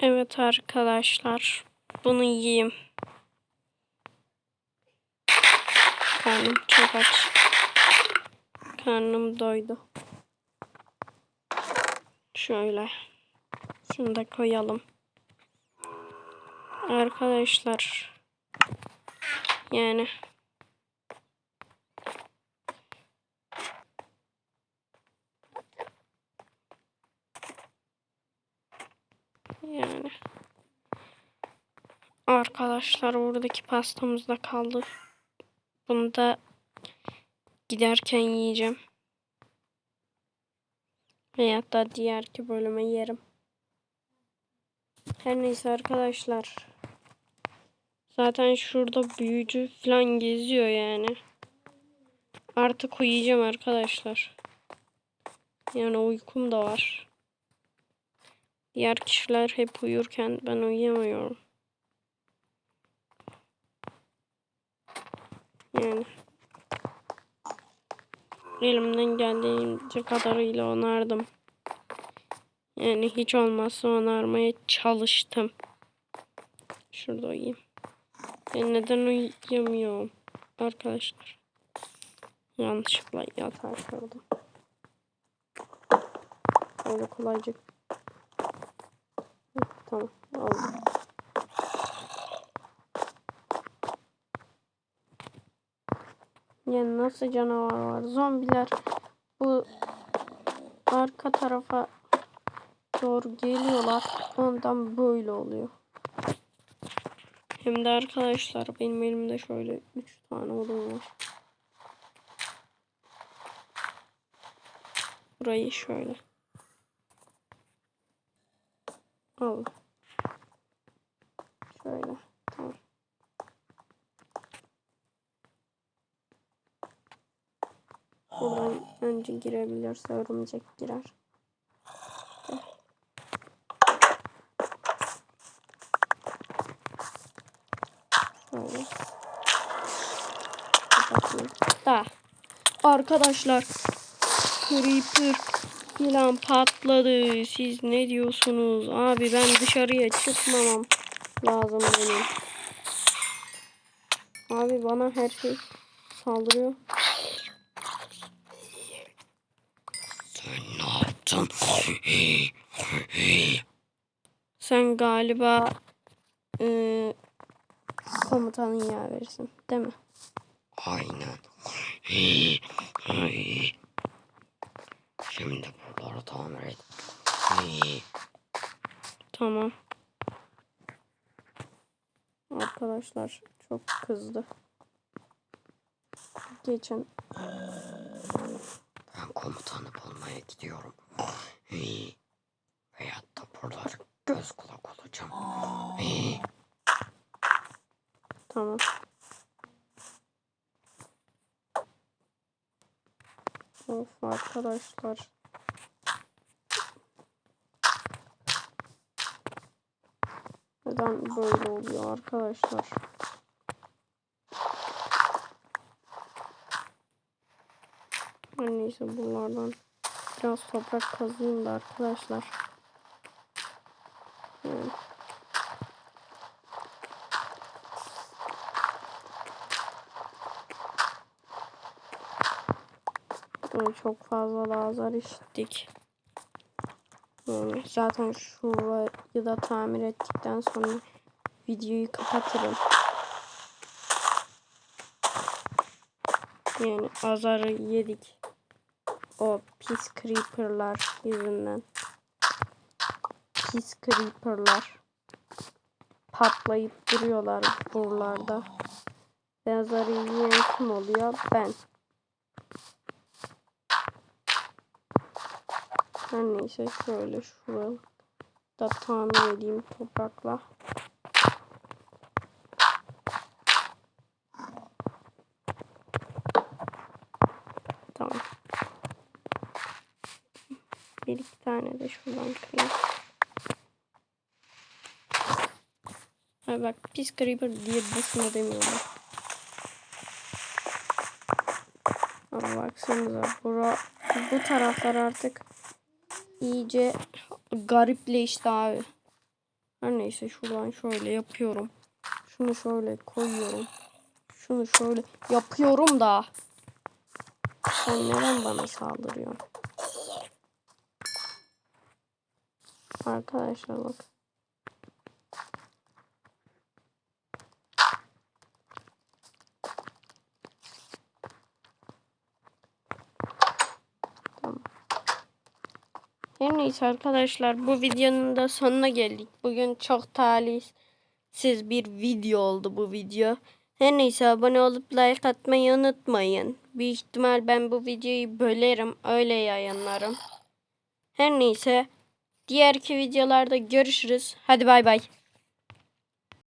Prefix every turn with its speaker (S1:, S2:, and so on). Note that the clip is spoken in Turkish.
S1: Evet arkadaşlar. Bunu yiyeyim. Karnım çok aç. Karnım doydu. Şöyle. Şunu da koyalım. Arkadaşlar. Yani. Yani. Arkadaşlar buradaki pastamız da kaldı. Bunu da giderken yiyeceğim. Veyahut da diğerki bölüme yerim. Her neyse arkadaşlar. Zaten şurada büyücü falan geziyor yani. Artık uyuyacağım arkadaşlar. Yani uykum da var. Diğer kişiler hep uyurken ben uyuyamıyorum. Yani elimden geldiğince kadarıyla onardım. Yani hiç olmazsa onarmaya çalıştım. Şurada uyuyayım. Ben neden uyuyamıyorum arkadaşlar? Yanlışlıkla yatağa kırdım. Öyle kolayca. Tamam aldım. Yani nasıl canavar var? Zombiler bu arka tarafa doğru geliyorlar. Ondan böyle oluyor. Hem de arkadaşlar benim elimde şöyle 3 tane odun var. Burayı şöyle. Al. Şöyle. Önce girebilirse örümcek girer. Da. Arkadaşlar. Creeper falan patladı. Siz ne diyorsunuz? Abi ben dışarıya çıkmamam lazım benim. Abi bana her şey saldırıyor.
S2: Sen ne yaptın?
S1: Sen galiba eee komutanın yaversin değil mi?
S2: Aynen. Şimdi buraları tamir et.
S1: Tamam. Arkadaşlar çok kızdı. Geçen
S2: Ben komutanı bulmaya gidiyorum. Veyahut da buraları göz kulak olacağım.
S1: tamam. Of arkadaşlar. Neden böyle oluyor arkadaşlar? Neyse bunlardan biraz toprak kazıyım da arkadaşlar. Yani. Böyle çok fazla da azar işittik. Yani zaten şurayı da tamir ettikten sonra videoyu kapatırım. Yani azarı yedik. O pis creeperlar yüzünden. Pis creeperlar. Patlayıp duruyorlar buralarda. Ve azarı yiyen kim oluyor? Ben. Her neyse şöyle şurayı da tamir edeyim toprakla. Tamam. Bir iki tane de şuradan kırayım. Ha bak pis creeper diye boşuna demiyorlar. Ama baksanıza bura, bu taraflar artık iyice garipleşti abi. Her neyse şuradan şöyle yapıyorum. Şunu şöyle koyuyorum. Şunu şöyle yapıyorum da. Sen neden bana saldırıyorsun? Arkadaşlar bak. Tamam. Her neyse arkadaşlar bu videonun da sonuna geldik. Bugün çok talihsiz bir video oldu bu video. Her neyse abone olup like atmayı unutmayın. Büyük ihtimal ben bu videoyu bölerim öyle yayınlarım. Her neyse diğerki videolarda görüşürüz. Hadi bay bay.